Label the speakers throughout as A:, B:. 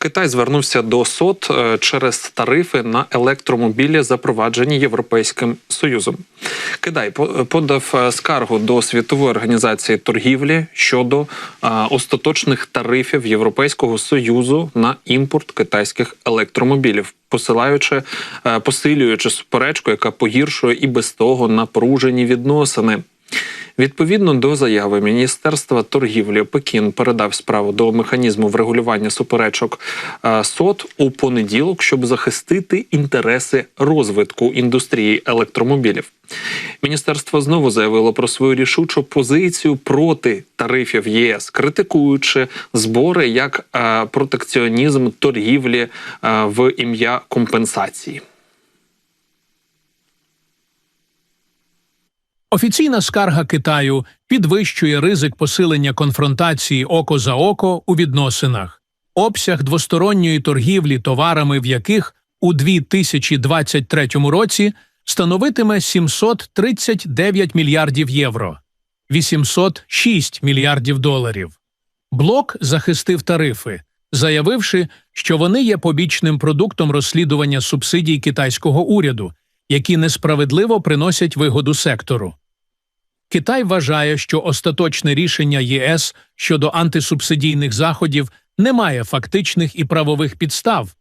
A: Китай звернувся до СОТ е, через тарифи на електромобілі, запроваджені Європейським Союзом. Китай по- подав е, скаргу до світової організації торгівлі щодо е, остаточних тарифів Європейського союзу на імпорт китайських електромобілів, посилаючи посилюючи суперечку, яка погіршує і без того напружені відносини. Відповідно до заяви Міністерства торгівлі Пекін передав справу до механізму врегулювання суперечок е, СОТ у понеділок, щоб захистити інтереси розвитку індустрії електромобілів. Міністерство знову заявило про свою рішучу позицію проти тарифів ЄС, критикуючи збори як е, протекціонізм торгівлі е, в ім'я компенсації.
B: Офіційна скарга Китаю підвищує ризик посилення конфронтації око за око у відносинах, обсяг двосторонньої торгівлі товарами, в яких у 2023 році становитиме 739 мільярдів євро, 806 мільярдів доларів. Блок захистив тарифи, заявивши, що вони є побічним продуктом розслідування субсидій китайського уряду, які несправедливо приносять вигоду сектору. Китай вважає, що остаточне рішення ЄС щодо антисубсидійних заходів не має фактичних і правових підстав,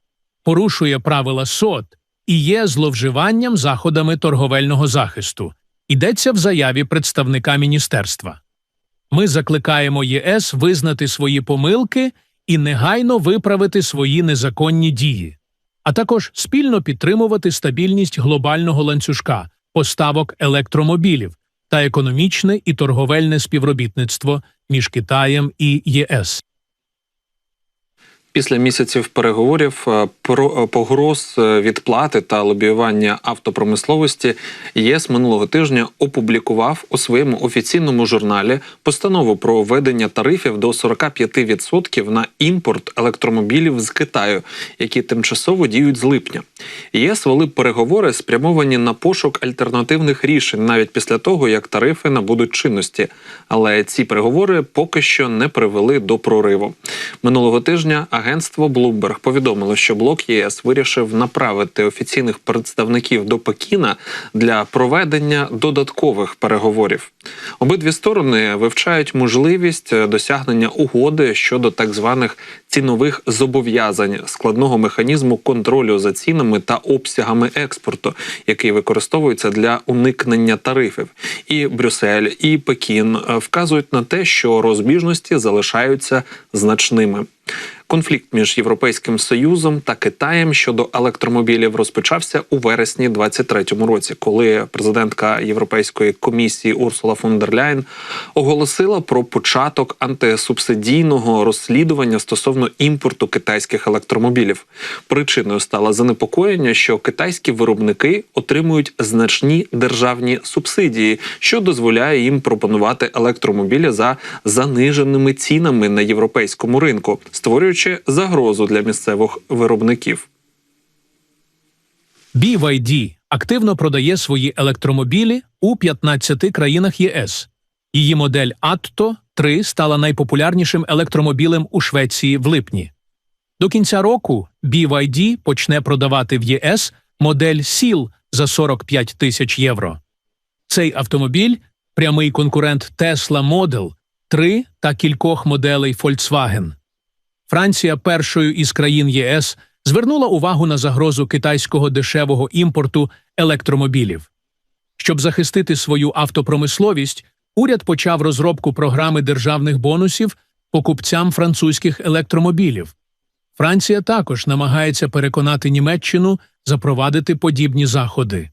B: порушує правила СОТ і є зловживанням заходами торговельного захисту. Йдеться в заяві представника міністерства. Ми закликаємо ЄС визнати свої помилки і негайно виправити свої незаконні дії, а також спільно підтримувати стабільність глобального ланцюжка поставок електромобілів та економічне і торговельне співробітництво між Китаєм і ЄС.
A: Після місяців переговорів е, про е, погроз е, відплати та лобіювання автопромисловості ЄС минулого тижня опублікував у своєму офіційному журналі постанову про введення тарифів до 45% на імпорт електромобілів з Китаю, які тимчасово діють з липня. ЄС вели переговори, спрямовані на пошук альтернативних рішень навіть після того, як тарифи набудуть чинності. Але ці переговори поки що не привели до прориву. Минулого тижня агентство Bloomberg повідомило, що блок ЄС вирішив направити офіційних представників до Пекіна для проведення додаткових переговорів. Обидві сторони вивчають можливість е, досягнення угоди щодо так званих цінових зобов'язань складного механізму контролю за цінами та обсягами експорту, який використовується для уникнення тарифів. І Брюссель, і Пекін е, вказують на те, що розбіжності залишаються значними. Конфлікт між Європейським Союзом та Китаєм щодо електромобілів розпочався у вересні 23-му році, коли президентка Європейської комісії Урсула фон дер Ляйн оголосила про початок антисубсидійного розслідування стосовно імпорту китайських електромобілів. Причиною стало занепокоєння, що китайські виробники отримують значні державні субсидії, що дозволяє їм пропонувати електромобілі за заниженими цінами на європейському ринку, створюючи загрозу для місцевих виробників.
B: BYD активно продає свої електромобілі у 15 країнах ЄС. Її модель Atto 3 стала найпопулярнішим електромобілем у Швеції в липні. До кінця року BYD почне продавати в ЄС модель SEAL за 45 тисяч євро. Цей автомобіль прямий конкурент Tesla Model 3 та кількох моделей Volkswagen. Франція першою із країн ЄС звернула увагу на загрозу китайського дешевого імпорту електромобілів. Щоб захистити свою автопромисловість, уряд почав розробку програми державних бонусів покупцям французьких електромобілів. Франція також намагається переконати Німеччину запровадити подібні заходи.